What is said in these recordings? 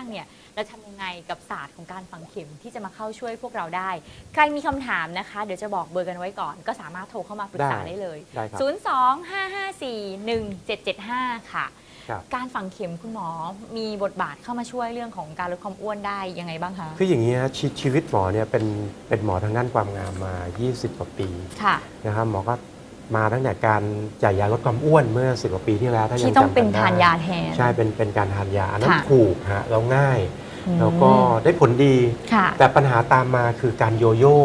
างเนี่ยเราทำยังไงกับศาสตร์ของการฝังเข็มที่จะมาเข้าช่วยพวกเราได้ ใครมีคำถามนะคะ เดี๋ยวจะบอกเบอร์กันไว้ก่อน ก็สามารถโทรเข้ามาปรึกษาได้ได้เลย ได้ครับ 025541775 ค่ะ ครับ การฝังเข็มคุณหมอมีบทบาทเข้ามาช่วยเรื่องของการลดความอ้วนได้ยังไงบ้างคะ คืออย่างนี้ฮะชชีวิตหมอเนี่ยเป็นเป็นหมอทางด้านความงามมา 20 กว่าปีค่ะ นะครับหมอก็ มาตั้งแต่การจ่ายยาลดความอ้วนเมื่อ10กว่าปีที่แล้วถ้ายังที่ต้องจำเป็นกัได้ทานยาแทน ใช่เป็นเป็นการทานยาอันนั้นค่ะ ถูกฮะแล้วง่าย อืมแล้วก็ได้ผลดี ค่ะ แต่ปัญหาตามมาคือการโยโย่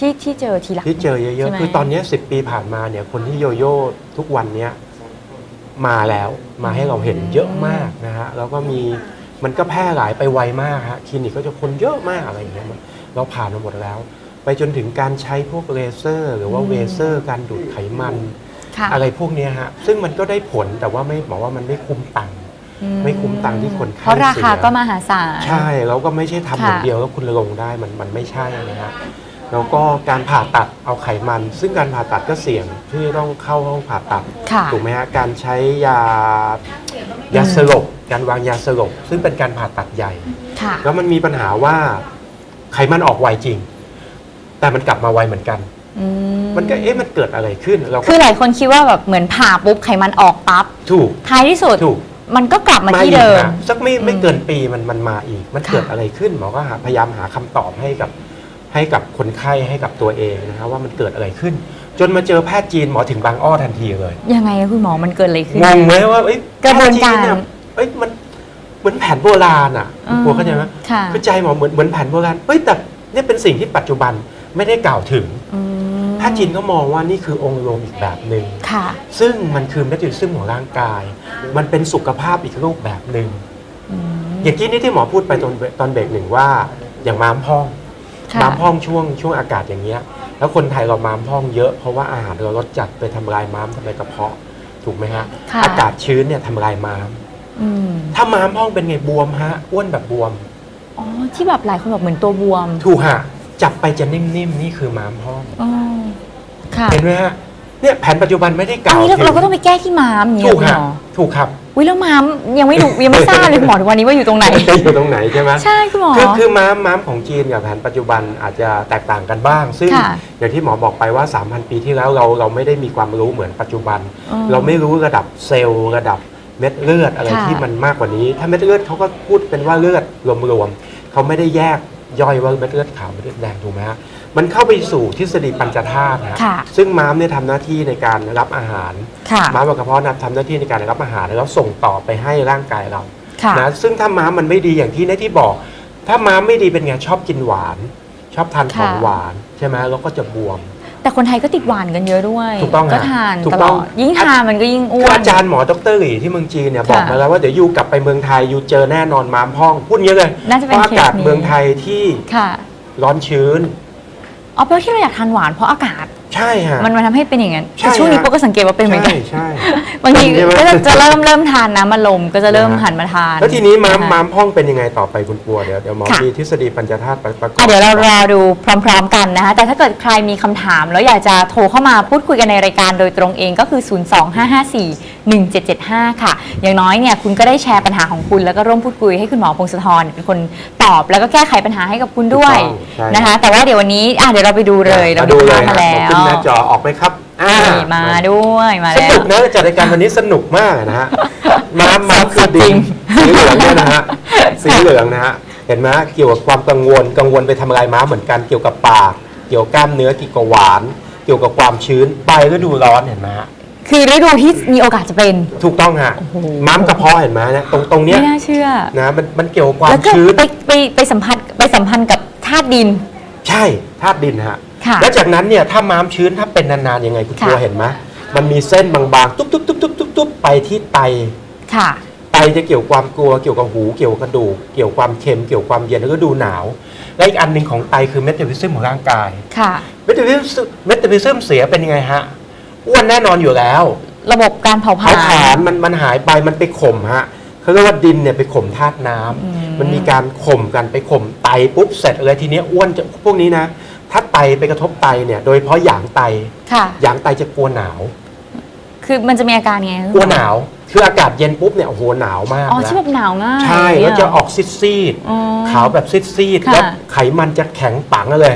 ที่ที่เจอทีหลังที่เจอเยใช่อะไหม ๆ คือตอนเนี้ย10 ปีผ่านมาเนี่ยคนที่โยโย่ทุกวันเนี้ยมาแล้วมาให้เราเห็นเยอะมากนะฮะแล้วก็มีมันก็แพร่หลายไปไวมากฮะคลินิกก็จะคนเยอะมากอะไรอย่างเงี้ยมันเราผ่านมาหมดแล้ว ไปจนถึงการใช้พวกเลเซอร์ หรือว่าอืมเวเซอร์ การดูดไขมัน ค่ะ อะไรพวกเนี้ยฮะซึ่งมันก็ได้ผลแต่ว่าไม่บอกว่ามันไม่คุ้มตังค์อืไม่คุ้มตังค์ที่คนไข้เพราะราคาเสีย ก็มหาศาล ใช่แล้วก็ไม่ใช่ทำอย่างค่ะเดียวแล้วคุณลงได้มันมันไม่ใช่นะฮะแล้วก็การผ่าตัดเอาไขมัน ซึ่งการผ่าตัดก็เสี่ยงที่ต้องเข้าห้องผ่าตัดค่ะถูกไหมฮะการใช้ยายาสลบการวางยาสลบซึ่งเป็นการผ่าตัดใหญ่ ค่ะ แล้วมันมีปัญหาว่าไขมันออกไวจริง แต่มันกลับมาไวเหมือนกัน อืมันก็เอ๊ะมันเกิดอะไรขึ้นเราก็คือหลายคนคิดว่าแบบเหมือนผ่าปุ๊บไขมันออกปั๊บถูกท้ายที่สุด ถูกมันก็กลับมาที่อีกเดิมฮะสักไม่ไม่อืมเกินปีมันมันมาอีก มันค่ะเกิดอะไรขึ้นหมอก็หาพยายามหาคำตอบให้กับให้กับคนไข้ให้กับตัวเองนะครับว่ามันเกิดอะไรขึ้น จนมาเจอแพทย์จีนหมอถึงบางอ้อทันทีเลย ยังไงอะคุณหมอมันเกิดอะไรขึ้น งงไหมว่าเอ้ยกระบวนการ แพทย์จีเนี่ยเอ้ยมันเหมือนแผนโบราณอะอืมกลัวเข้าใจไหมค่ะคือใจหมอเหมือนเหมือนแผนโบราณเฮ้ยแต่เนี่ยเป็นสิ่งที่ปัจจุบัน ไม่ได้กล่าวถึง อืมแพทย์จีนก็มองว่านี่คือองค์รวมอีกแบบหนึ่ง ค่ะ ซึ่งมันคือเมตาบอลิซึมของร่างกาย มันเป็นสุขภาพอีกรูปแบบหนึ่ง อืมอย่างที่นี่ที่หมอพูดไปตอนตอนเบรกหนึ่งว่า อย่างม้ามพองค่ะม้ามพองช่วงช่วงอากาศอย่างเงี้ย แล้วคนไทยเราม้ามพองเยอะเพราะว่าอาหารเราลดจัดไปทำลายม้ามทำลายกระเพาะถูกไหมฮะค่ะ อากาศชื้นเนี่ยทำลายม้าม อืมถ้าม้ามพองเป็นไงบวมฮะอ้วนแบบบวม อ๋อที่แบบหลายคนบอกเหมือนตัวบวม ถูกฮะ จับไปจะนิ่มๆ นี่คือม้ามพองอ๋อค่ะเห็นไหมฮะ เนี่ยแผนปัจจุบันไม่ได้กอันล่าวนี้เราถึงเราก็ต้องไปแก้ที่ม้ามอย่างถูเงี้ยกคุณฮะหมอถูกครับ อุ้ยแล้วม้ามยังไม่รู้ยังไม่ทราบเลยคุณหมอถึงวันนี้ว่าอยู่ตรงไหน จะอยู่ตรงไหนใช่ไหมใช่คุณหมอ คือคือม้ามม้ามของจีนกับแผนปัจจุบันอาจจะแตกต่างกันบ้าง ซึ่งค่ะอย่างที่หมอบอกไปว่า 3,000 ปีที่แล้วเราเราไม่ได้มีความรู้เหมือนปัจจุบัน อืมเราไม่รู้ระดับเซลล์ระดับเม็ดเลือดอะไรค่ะ ที่มันมากกว่านี้ ถ้าเม็ดเลือดเขาก็พูดเป็นว่าเลือดรวมๆเขาไม่ได้แยก ย่อยว่าเม็ดเลือดขาวเม็ดเลือดแดงถูกไหมฮะมันเข้าไปสู่ทฤษฎีปัญจธาตุนะฮะค่ะซึ่งม้ามเนี่ยทำหน้าที่ในการรับอาหาร ค่ะม้ามกับกระเพาะนะทำหน้าที่ในการรับอาหารแล้วส่งต่อไปให้ร่างกายเรา ค่ะนะซึ่งถ้าม้ามมันไม่ดีอย่างที่ในที่บอก ถ้าม้ามไม่ดีเป็นไงชอบกินหวาน ชอบทานของค่ะหวาน ใช่ไหมแล้วก็จะบวม แต่คนไทยก็ติดหวานกันเยอะด้วยถูกต้องก็ฮะทานถูกตต้ลองอดยิ่งทานมันก็ยิ่งอ้คือวนอาจารย์หมอดรหลีที่เมืองจีนเนี่ยบอกค่ะมาแล้วว่าเดี๋ยวยูกลับไปเมืองไทยยูเจอแน่นอนม้ามพองพูดอย่างนี้เลยน่าจะเพเป็นราะอาเคสกาศนี้ เมืองไทยที่ค่ะร้อนชื้น อ๋อแปลว่าที่เราอยากทานหวานเพราะอากาศ ใช่ฮะ มันมาทำให้เป็นอย่างนั้นใช่แต่ช่วงนี้ฮะปกก็สังเกตว่าเป็นเหมือนกัใช่นใช่ บางทีใช่ไหม ก็จะจะเริ่มเริ่มทานน้ำมันลมก็จะเริ่มนะฮะหันมาทานแล้วทีนี้ม้ามะคะม้ามพองเป็นยังไงต่อไปคุณปัวเดี๋ยวเดี๋ยวหมอค่ะมีทฤษฎีปัญจธาตุประกอบ อะเดี๋ยวเรารอดูพร้อมๆกันนะคะ แต่ถ้าเกิดใครมีคำถามแล้วอยากจะโทรเข้ามาพูดคุยกันในรายการโดยตรงเองก็คือ 025541775 ค่ะ อย่างน้อยเนี่ยคุณก็ได้แชร์ปัญหาของคุณ แล้วก็ร่วมพูดคุยให้คุณหมอพงศธรเป็นคนตอบ แล้วก็แก้ไขปัญหาให้กับคุณด้วยถูกต้องใช่ นะคะ แต่ว่าเดี๋ยววันนี้อะเดี๋ยวเราไปดูเลยเรามาดูเลยภาพมาฮะแล้ขอขึ้นวหน้าจอออกไหมครับอ่านี่มาด้วยมาสแล้นุวกนะจัดรายการวันนี้สนุกมากนะฮะม้าม้าคือจริดิงนสีเหลืองเนี่ยนะฮะสีเหลืองนะฮะเห็นไหมเกี่ยวกับความกังวลกังวลไปทำลายม้าเหมือนกันเกี่ยวกับปาก เกี่ยวกับกล้ามเนื้อเกี่ยวกับหวาน เกี่ยวกับความชื้นไปฤดูร้อนเห็นไหมฮะคือฤดูที่มีโอกาสจะเป็น ถูกต้องฮะโอ้โหม้ามกระเพาะเห็นไหมเนี่ยตรงตรงเนี้ยไม่น่าเชื่อ นะมันมันเกี่ยวกับควาแล้มวก็ชื้น ไปไปไปสัมผัสไปสัมพันธ์กับธาตุดิน ใช่ธาตุดินฮะค่ะแล้วจากนั้นเนี่ยถ้าม้ามชื้นถ้าเป็นนานๆยังไงคุณค่ะ ตัวเห็นไหมมันมีเส้นบางๆ ตุ๊บตุ๊บตุ๊บตุ๊บตุ๊บตุ๊บไปที่ไต ค่ะ ไตจะเกี่ยวความกลัวเกี่ยวกับหูเกี่ยวกับกระดูกเกี่ยวความเค็มเกี่ยวความเย็นแล้วก็ดูหนาว และอีกอันหนึ่งของไตคือเมตาบอลิซึมของร่างกายค่ะ เมตาบอลิซึมเมตาบอลิซึมเสียเป็นยังไงฮะอ้วนแน่นอนอยู่แล้ว ระบบการเผาผลาเผาผลาญญมันมันหายไปมันไปข่มฮะ เขาเรียกว่าดินเนี่ยไปข่มธาตุน้ำอืมมันมีการข่มกันไปข่มไตปุ๊บเสร็จเลยทีเนี้ยอ้วนจะพวกนี้นะ ถ้าไตไปกระทบไตเนี่ย โดยเฉพาะหยางไตค่ะหยางไตจะกลัวหนาว คือมันจะมีอาการไงกลัวหนาวคืออากาศเย็นปุ๊บเนี่ยโอ้โหหนาวมากอ๋อนะที่แบบหนาวง่ายใช่ย่างแล้เงี้วยเหรจะออกซีดซีดๆอ๋อขาวแบบซีดซีดๆค่ะแล้วไขมันจะแข็งปังเลย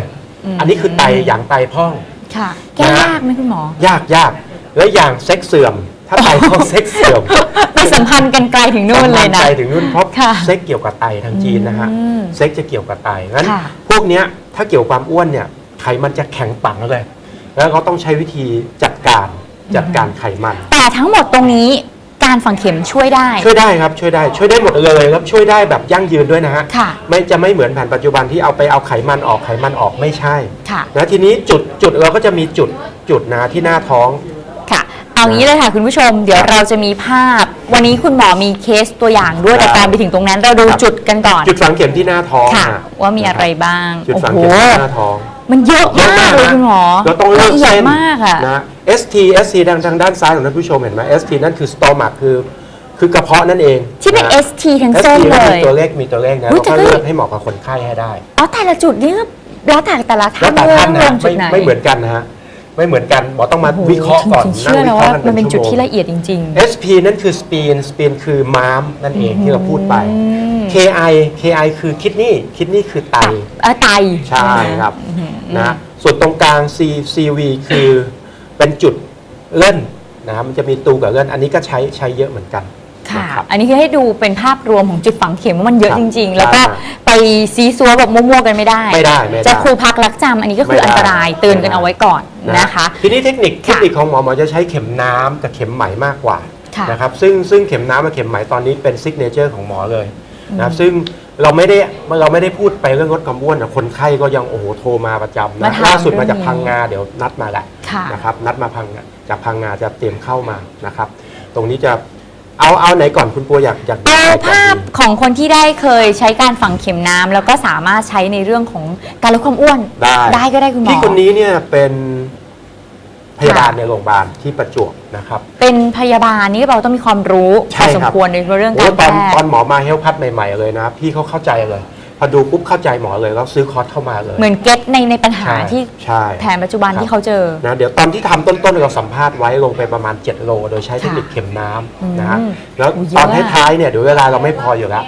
มอันนี้คือไตอย่างไตพองค่ะแก้ยากไหมคุณหมอ ยากยากแล้วอย่างเซ็กเสื่อม ถ้าไตพองเซ็กเสื่อมไปสัมพันธ์กันไกลถึงนู่นเลยนะสัมพัธ์ใจถึงนู่นเพราะค่ะเซ็กเกี่ยวกับไตทางจีนนะฮะอืมเซ็กจะเกี่ยวกับไตงั้นค่ะพวกเนี้ยถ้าเกี่ยวกับความอ้วนเนี่ยไขมันจะแข็งปังเลย แล้วเขาต้องใช้วิธีจัดการจัดการไขมัน แต่ทั้งหมดตรงนี้การฝังเข็มช่วยได้ ช่วยได้ครับช่วยได้ช่วยได้หมดเลยครับช่วยได้แบบยั่งยืนด้วยนะฮะค่ะไม่จะไม่เหมือนแผนปัจจุบันที่เอาไปเอาไขมันออกไขมันออกไม่ใช่ค่ะนะทีนี้จุดจุดเราก็จะมีจุดจุดนะที่หน้าท้องค่ะ เอางี้เลยค่ะคุณผู้ชม เดี๋ยวเราจะมีภาพ วันนี้คุณหมอมีเคสตัวอย่างด้วยครับแต่การไปถึงตรงนั้นเราดูครับจุดกันก่อน จุดฝังเข็มที่หน้าท้องค่ะฮะว่ามีอะไรบ้างจุดโอ้ฝังโหเข็มที่หน้าท้อง มันเยอะมากเลยคุณหมอเราต้องเลือกละเอียดเส้นมากอะนะ ST ST ทางทางด้านซ้ายของท่านผู้ชมเห็นไหม ST นั่นคือ stomach คือคือกระเพาะนั่นเองที่เป็นะ ST ทั้ง ST เส้นเลมีย ตัวเลขมีตัวเลขนะอุ๊เรายแต่ก็ก็ เลือกให้เหมาะกับคนไข้ให้ได้ อ๋อแต่ละจุดนี่ก็แล้วแต่แต่ละแล้ท่าวนแต่ด้วยท่านว่าลนะงจุดไม่ไหน ไม่เหมือนกันนะฮะ ไม่เหมือนกันหมอต้องมาโอ้โหวิเคราะห์ก่อนถึงนั่เชื่งอวิแล้วเคราะว่าห์กันมันเป็นเป็นจุชั่ดวโมงที่ละเอียดจริง SP นั่นคือ spleen spleen คือม้ามนั่นเองที่เราพูดไปอืม KI KI คือคิดนี่คิดนี่คือไตๆเออไตใช่ครับอืมนะส่วนตรงกลาง C CV คือเป็นจุดเล่นนะมันจะมีตูกับเล่นอันนี้ก็ใช้ใช้เยอะเหมือนกัน ค่ะ นะครับ อันนี้คือให้ดูเป็นภาพรวมของจุดฝังเข็มว่ามันเยอะครับจริง ๆ แล้วก็ใช่ไปซีซัวแบบมั่วๆกันไม่ได้ ไม่ได้ไม่ได้จะครูพักรักจำอันนี้ก็คือไม่ได้อันตรายเตือนกันไม่ได้เอาไว้ก่อนนะคะ ทีนี้เทคนิคเทค่ะคนิคของหมอหมอจะใช้เข็มน้ำกับเข็มไหมมากกว่าค่ะ นะครับซึ่งซึ่งเข็มน้ำกับเข็มไหมตอนนี้เป็นซิกเนเจอร์ของหมอเลยนะครับซึ่งเราไม่ได้เราไม่ได้พูดไปเรื่องลดความอ้วนแต่คนไข้ก็ยังโอ้โหโทรมาประจำมานะถามล่าสุดมาจากเรื่องนี้ พังงาเดี๋ยวนัดมาแหละ ค่ะ นะครับนัดมาพังงาจากพังงาจะเตรียมเข้ามานะครับ ตรงนี้จะ เอาเอาไหนก่อนคุณปัวอยากอยากดูเอาไหนก่อนภาพดีของคนที่ได้เคยใช้การฝังเข็มน้ำแล้วก็สามารถใช้ในเรื่องของการลดความอ้วนได้ก็ได้คุณหมอพี่คนนี้เนี่ยเป็นพยาบาลค่ะในโรงพยาบาลที่ประจวบนะครับ เป็นพยาบาลนี่เราต้องมีความรู้พใช่อสมครับควรในเรื่องโอ้การตแพอนทตอนย์หมอมาเฮลพัดใหม่ ๆ เลยนะ พี่เขาเข้าใจเลย พอดูปุ๊บเข้าใจหมอเลยแล้วซื้อคอร์สเข้ามาเลย เหมือนเก็ตในในปัญหาใช่ที่ใช่แผนปัจจุบันครับ ที่เขาเจอ นะเดี๋ยวตอนที่ทำต้นๆเราสัมภาษณ์ไว้ลงไปประมาณ 7 โล โดยใช้เทคนิคเข็มน้ำนะฮะอืมแล้วโอ้เยตอะอนท้ายๆเนี่ยเดี๋ยวเวลาเราไม่พออยู่แล้ว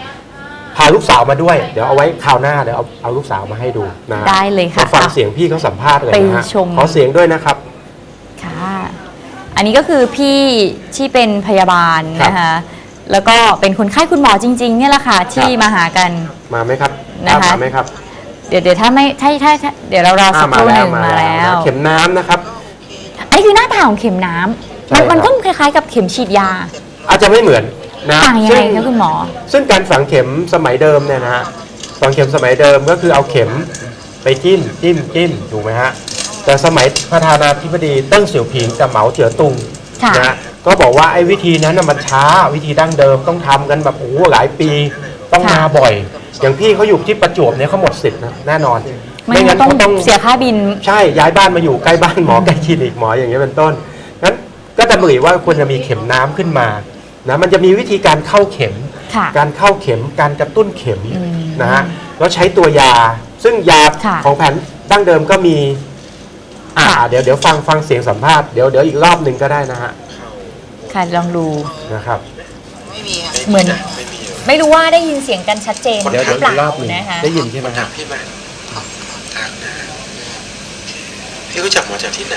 พาลูกสาวมาด้วย เดี๋ยวเอาไว้คราวหน้าเดี๋ยวเอาเอาลูกสาวมาให้ดูนะฮะได้เลยค่ะมาฟังเสียงพี่เขาสัมภาษณ์เลยนะฮะไปชม ขอเสียงด้วยนะครับ ค่ะ อันนี้ก็คือพี่ที่เป็นพยาบาลครับนะคะ แล้วก็เป็นคนไข้คุณหมอจริงๆเนี่ยแหละค่ะที่มาหากัน มาไหมครับนะคะ มาไหมครับเดี๋ยวเดี๋ยวถ้าไม่ถ้าถ้าถ้าเดี๋ยวเรารอสักอะครู่หนึ่งมาแล้วนะเข็มน้ำนะครับ อันนี้คือหน้าตาของเข็มน้ำใช่มันมันครับ ก็คล้ายๆกับเข็มฉีดยาอาจจะไม่เหมือนนะต่างยังซึ่ไงคะคุณหมอ ซึ่งการฝังเข็มสมัยเดิมเนี่ยนะฮะฝังเข็มสมัยเดิมก็คือเอาเข็มไปจิ้มจิ้มจิ้มถูกไหมฮะแต่สมัยประธานาธิบดีเติ้งเสี่ยวผิงกับเหมาเจ๋อตุงค่ะ นะฮะ ก็บอกว่าไอ้วิธีนั้นน่ะมันช้าวิธีดั้งเดิมต้องทำกันแบบโอ้โหหลายปีต้องมาบ่อย อย่างพี่เขาอยู่ที่ประจวบเนี่ยเขาหมดสิทธิ์นะแน่นอนไม่งั้นต้องเสียค่าบิน ใช่ย้ายบ้านมาอยู่ใกล้บ้านหมอใกล้คลินิกหมออย่างเงี้ยเป็นต้นงั้นก็จะบอกว่าควรจะมีเข็มน้ำขึ้นมานะมันจะมีวิธีการเข้าเข็ม ค่ะ การเข้าเข็มการกระตุ้นเข็มอืมนะฮะแล้วใช้ตัวยา ซึ่งยาค่ะของแผนดั้งเดิมก็มี อ่า ค่ะ เดี๋ยวเดี๋ยวฟังฟังเสียงสัมภาษณ์เดี๋ยวเดี๋ยวอีกรอบหนึ่งก็ได้นะฮะ ค่ะลองดู นะครับไม่มีค่ะเหมือน ไม่รู้ว่าได้ยินเสียงกันชัดเจนเดี๋ยวหเดี๋รืยวอเปอีกรล่าอบหนึ่งนะคะได้ยินใช่ไหมฮะพี่มาทางนะพี่รู้จักหมอจากที่ไหน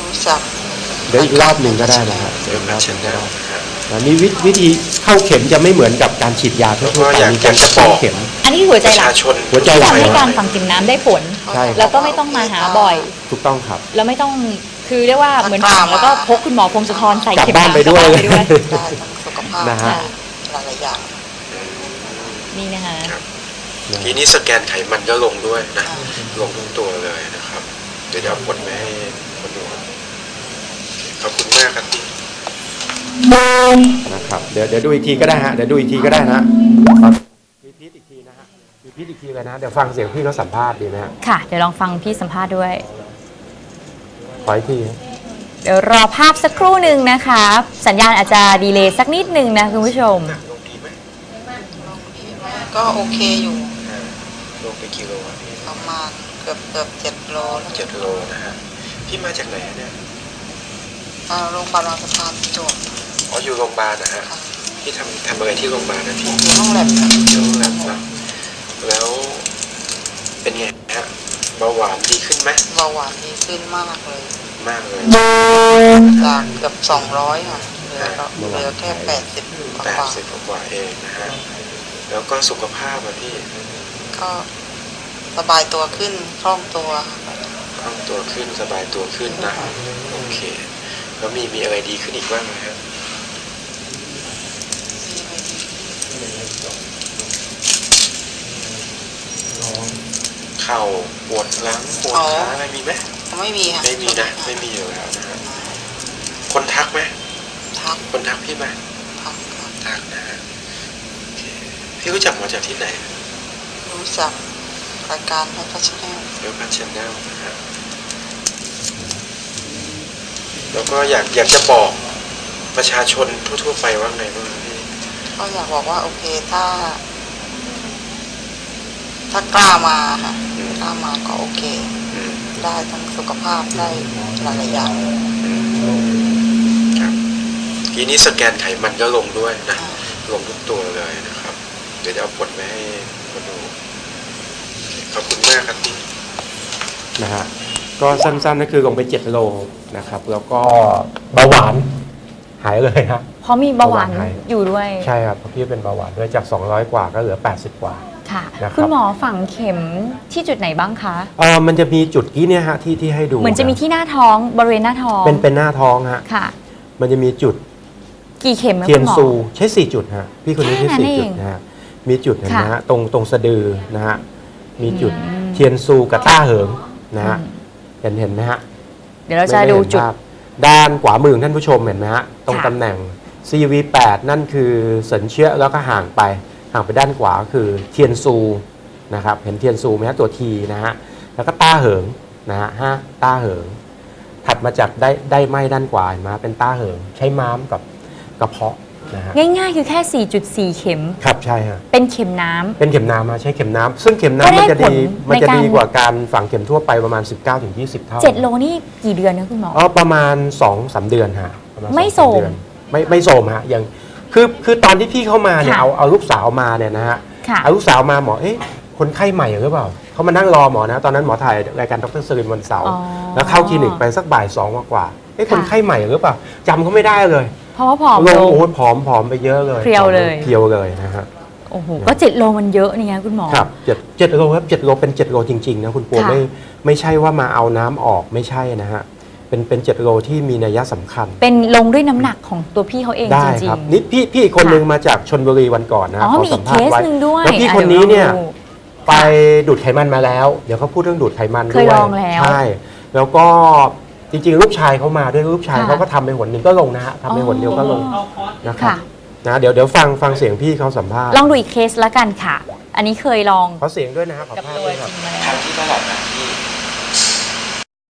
รู้จักเดี๋ยวอีกรอบหนึ่งก็ได้นะฮะเดี๋ยวอีกรอบหเช่นึ่นงก็เดียวได้นะครับอันนี้วิวิธีเข้าเข็มจะไม่เหมือนกับการฉีดยาทั่วๆไปอยากมีการอยากจะเข้าบอกเข็ม อันนี้คือหัวใจประหลัชากชนหัวใจหลักทำให้การฝังเข็มน้ำได้ผล ใช่ครับ แล้วก็ไม่ต้องมาหาบ่อย ถูกต้องครับ แล้วไม่ต้อง คือเรียกว่าเหมือนฝังแล้วก็พกคุณหมอพงศธรใส่กลับเข็มบ้านน้ำไปด้วยกลับบ้านไปด้วย ได้ทั้งสุขภาพนะฮะหลายๆอย่างนี่นะคะ ทีนี้สแกนไขมันก็ลงด้วยนะ ลงทั้งตัวเลยนะครับ เดี๋ยวจะเอาผลไปให้คนดูขอบคุณมากครับพี่ นะครับเดี๋ยวเดี๋ยวดูอีกทีก็ได้ฮะเดี๋ยวดูอีกทีก็ได้นะครับรีพีทอีกทีนะฮะรีพีทอีกทีเลยนะ เดี๋ยวฟังเสียงพี่เขาสัมภาษณ์ดีนะฮะ ค่ะ เดี๋ยวลองฟังพี่สัมภาษณ์ด้วย ขออีกทีเดี๋ยวรอภาพสักครู่หนึ่งนะคะ สัญญาณอาจจะดีเลย์สักนิดหนึ่งนะคุณผู้ชมลงดีไหมก็โอเคอยู่ ลงไปกิโลอะพี่ประมาณเกือบเกือบเจ็ดโลแล้วเจ็ดโลนะฮะพี่มาจากไหนอะเนี่ยเอ่อโรงพยาบาลบางสะพานประจวบอออยู่โรงพยาบาลนะฮะค่ะพี่ทำทำอะไรที่โรงพยาบาลนะพี่อยู่ห้องแลบค่ะที่โรงแรมนะแล้วเป็นไงฮะ เบาหวานดีขึ้นไหมเบาหวานดีขึ้นมากเลย มากเลยจากเกือบสองร้อยค่ะเหลือก็เหลือแค่แปดสิบกแปดว่าสิบกว่าเองนะฮะแล้วก็สุขภาพอะพี่ ก็สบายตัวขึ้นคล่องตัวคล่องตัวขึ้นสบายตัวขึ้นนะโอเค แล้วมีมีอะไรดีขึ้นอีกบ้างไหมฮะ เข่าปวดหลังปวดขาอะไรมีไหมไม่มีค่ะไม่มีนะ ไม่มีอยู่แล้วนะฮะคนทักไหมทักคนทักพี่ไหมทักค่ะทักนะฮะโอเคพี่รู้จักหมอจากที่ไหนรู้จักรายการให้พัชแนลเวลพันชแนลนะฮะแล้วก็อยากอยากจะบอกประชาชนทั่วๆไปว่าไงบ้างครับพี่ก็อยากบอกว่าโอเคถ้า ถ้ากล้ามาค่ะ อืมกล้ามาก็โอเคอืมได้ทั้งสุขภาพได้หลายๆอย่างอืมครับทีนี้สแกนไขมันก็ลงด้วยนะอ่าลงทุกตัวเลยนะครับ เดี๋ยวจะเอาผลมาให้คนดูขอบคุณมากครับพี่นะฮะก็สั้นๆก็คือลงไป 7 โลนะครับ แล้วก็เบาหวานหายเลยฮะเพราะมีเบาหวานเบาหวานไทยอยู่ด้วย ใช่ครับเพราะพี่เป็นเบาหวานด้วยจาก 200 กว่าก็เหลือ 80 กว่า ค่ะ นะครับ คุณหมอฝังเข็มที่จุดไหนบ้างคะเออมันจะมีจุดที่เนี่ยฮะที่ที่ให้ดูเหมือนจะมีที่หน้าท้องบริเวณหน้าท้องเป็นเป็นหน้าท้องฮะค่ะ มันจะมีจุดกี่เข็มคะเทียคุนณหมอ ซูใช้4จุดฮะพี่คนนี้ใช้แค่นั้นสี่จุดเองนะฮะมีจุดเห็นไหมค่ะฮะตรงตรงสะดือนะฮะมีจุดอืม เทียนซูกับต้าเหิงนะฮะอืมเห็นเห็นไหมฮะ เดี๋ยวเราจะไม่ดูไม่เห็นจุดภาพด้านขวามือของท่านผู้ชมเห็นไหมฮะ ตรงค่ะ ตำแหน่ง CV8 นั่นคือสัญเชื้อแล้วก็ห่างไป ห่างไปด้านขวาคือเทียนซูนะครับเห็นเทียนซูไหมฮะตัวทีนะฮะแล้วก็ต้าเหิงนะฮะห้าต้าเหิง ถัดมาจากได้ได้ไหมด้านขวาเห็นไหมฮะเป็นต้าเหิง ใช้ม้ามกับกระเพาะนะฮะง่ายๆ คือแค่ 4.4 เข็ม ครับใช่ฮะเป็นเข็มน้ำ เป็นเข็มน้ำมาใช้เข็มน้ำซึ่งเข็มก็น้ำได้มันจะดีผลมันจะในการ ดีกว่าการฝังเข็มทั่วไปประมาณ 19-20 เท่า 7 โลนี่กี่เดือนนะคุณหมออ๋อประมาณ2อสเดือนฮะประาณไม่สองามโสม เดือนไม่ไม่โสมฮะอย่าง คือคือตอนที่พี่เข้ามาเนี่ยค่ะเอาเอาลูกสาวมาเนี่ยนะฮะค่ะ เอาลูกสาวมาหมอเอ๊ะคนไข้ใหม่หรือเปล่าเขามานั่งรอหมอนะ ตอนนั้นหมอถ่ายรายการดรสรินวันเสาร์อ๋อ แล้วเข้าคลินิกไปสักบ่ายสองกว่าๆเอ๊ะคนค่ะไข้ใหม่หรือเปล่าจำเขาไม่ได้เลยเพราะว่าผอมลลง งโอ้ยผอมผอมไปเยอะเลยเพรียวเลย เพรียวเลยนะฮะ โอ้โห ก็7โลมันเยอะนี่ไงคุณหมอ ครับเจ็ดเจ็ดโลครับเจ็ดโลเป็นเจ็ดโลจริงๆนะคุณปัวค่ะ ไม่ไม่ใช่ว่ามาเอาน้ำออกไม่ใช่นะฮะ เป็นเป็นเจ็ดโลที่มีนัยสำคัญ เป็นลงด้วยน้ำหนักของตัวพี่เขาเองได้จริครับงนี่พี่พี่อีกคนค่ะนึงมาจากชนบุรีวันก่อนนะอ๋อขอมีอีสักมเคภาษสณ์ไว้หนึ่งด้วยแล้วพี่อะคนนี้เนี่ยดี๋วราดู ไปดูดไขมันมาแล้ว เดี๋ยวเขาพูดเรื่องดูดไขมันเคด้วยยลองแล้วใช่ แล้วก็จริงๆ ลูกชายเขามาด้วยลูกชายค่ะเขาก็ทำไปหนหนึ่งก็ลงนะฮะทำไปหนเดียวก็ลงอ๋อ นะครับค่ะ นะเดี๋ยวเดี๋ยวฟังฟังเสียงพี่เขาสัมภาษณ์ลองดูอีกเคสละกันค่ะ อันนี้เคยลองขอเสียงด้วยนะฮะขอกับภาพตัวด้วยจครับ ริงมาครั้แล้วงที่เท่าไหร่นะ